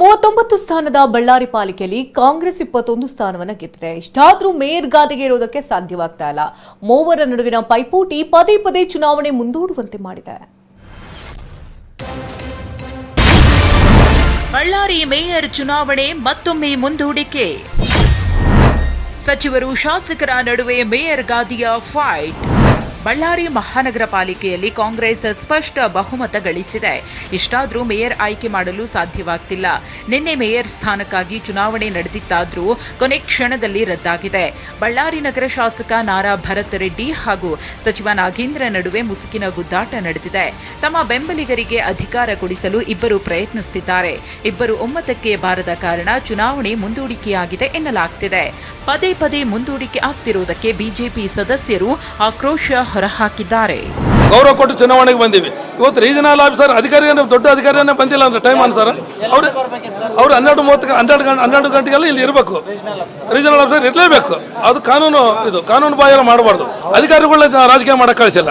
ಮೂವತ್ತೊಂಬತ್ತು ಸ್ಥಾನದ ಬಳ್ಳಾರಿ ಪಾಲಿಕೆಯಲ್ಲಿ ಕಾಂಗ್ರೆಸ್ ಇಪ್ಪತ್ತೊಂದು ಸ್ಥಾನವನ್ನು ಗೆದ್ದಿದೆ. ಇಷ್ಟಾದರೂ ಮೇಯರ್ ಗಾದಿಗೆ ಇರೋದಕ್ಕೆ ಸಾಧ್ಯವಾಗ್ತಾ ಇಲ್ಲ. ಮೂವರ ನಡುವಿನ ಪೈಪೋಟಿ ಪದೇ ಪದೇ ಚುನಾವಣೆ ಮುಂದೂಡುವಂತೆ ಮಾಡಿದೆ. ಬಳ್ಳಾರಿ ಮೇಯರ್ ಚುನಾವಣೆ ಮತ್ತೊಮ್ಮೆ ಮುಂದೂಡಿಕೆ. ಸಚಿವರು ಶಾಸಕರ ನಡುವೆ ಮೇಯರ್ ಗಾದಿಯ ಫೈಟ್ ಬಳ್ಳಾರಿ ಮಹಾನಗರ ಪಾಲಿಕೆಯಲ್ಲಿ ಕಾಂಗ್ರೆಸ್ ಸ್ಪಷ್ಟ ಬಹುಮತ ಗಳಿಸಿದೆ. ಇಷ್ಟಾದರೂ ಮೇಯರ್ ಆಯ್ಕೆ ಮಾಡಲು ಸಾಧ್ಯವಾಗ್ತಿಲ್ಲ. ನಿನ್ನೆ ಮೇಯರ್ ಸ್ಥಾನಕ್ಕಾಗಿ ಚುನಾವಣೆ ನಡೆದಿತ್ತಾದರೂ ಕೊನೆ ಕ್ಷಣದಲ್ಲಿ ರದ್ದಾಗಿದೆ. ಬಳ್ಳಾರಿ ನಗರ ಶಾಸಕ ನಾರಾ ಭರತ್ ರೆಡ್ಡಿ ಹಾಗೂ ಸಚಿವ ನಾಗೇಂದ್ರ ನಡುವೆ ಮುಸುಕಿನ ಗುದ್ದಾಟ ನಡೆದಿದೆ. ತಮ್ಮ ಬೆಂಬಲಿಗರಿಗೆ ಅಧಿಕಾರ ಕೊಡಿಸಲು ಇಬ್ಬರು ಪ್ರಯತ್ನಿಸುತ್ತಿದ್ದಾರೆ. ಇಬ್ಬರು ಒಮ್ಮತಕ್ಕೆ ಬಾರದ ಕಾರಣ ಚುನಾವಣೆ ಮುಂದೂಡಿಕೆಯಾಗಿದೆ ಎನ್ನಲಾಗ್ತಿದೆ. ಪದೇ ಪದೇ ಮುಂದೂಡಿಕೆ ಆಗ್ತಿರುವುದಕ್ಕೆ ಬಿಜೆಪಿ ಸದಸ್ಯರು ಆಕ್ರೋಶ ಹೊರಹಾಕಿದ್ದಾರೆ. ಗೌರವ ಕೊಟ್ಟು ಚುನಾವಣೆಗೆ ಬಂದಿವಿ. ಇವತ್ತು ರೀಜನಲ್ ಆಫೀಸರ್ ಅಧಿಕಾರಿಯನ್ನು, ದೊಡ್ಡ ಅಧಿಕಾರಿಯನ್ನು ಬಂದಿಲ್ಲ ಅಂದ್ರೆ ಟೈಮ್ ಅನುಸಾರ. ಅವ್ರು ಅವ್ರು ಹನ್ನೆರಡು ಮೂವತ್ತು, ಹನ್ನೆರಡು ಗಂಟೆ, ಹನ್ನೆರಡು ಗಂಟೆಗೆಲ್ಲ ಇಲ್ಲಿ ಇರಬೇಕು. ರೀಜನಲ್ ಆಫೀಸರ್ ಇರಲೇಬೇಕು. ಅದು ಕಾನೂನು, ಇದು ಕಾನೂನು ಬಾಹಿರ ಮಾಡಬಾರ್ದು. ಅಧಿಕಾರಿಗಳನ್ನ ರಾಜಕೀಯ ಮಾಡಕ್ಕೆ ಕಳಿಸಿಲ್ಲ.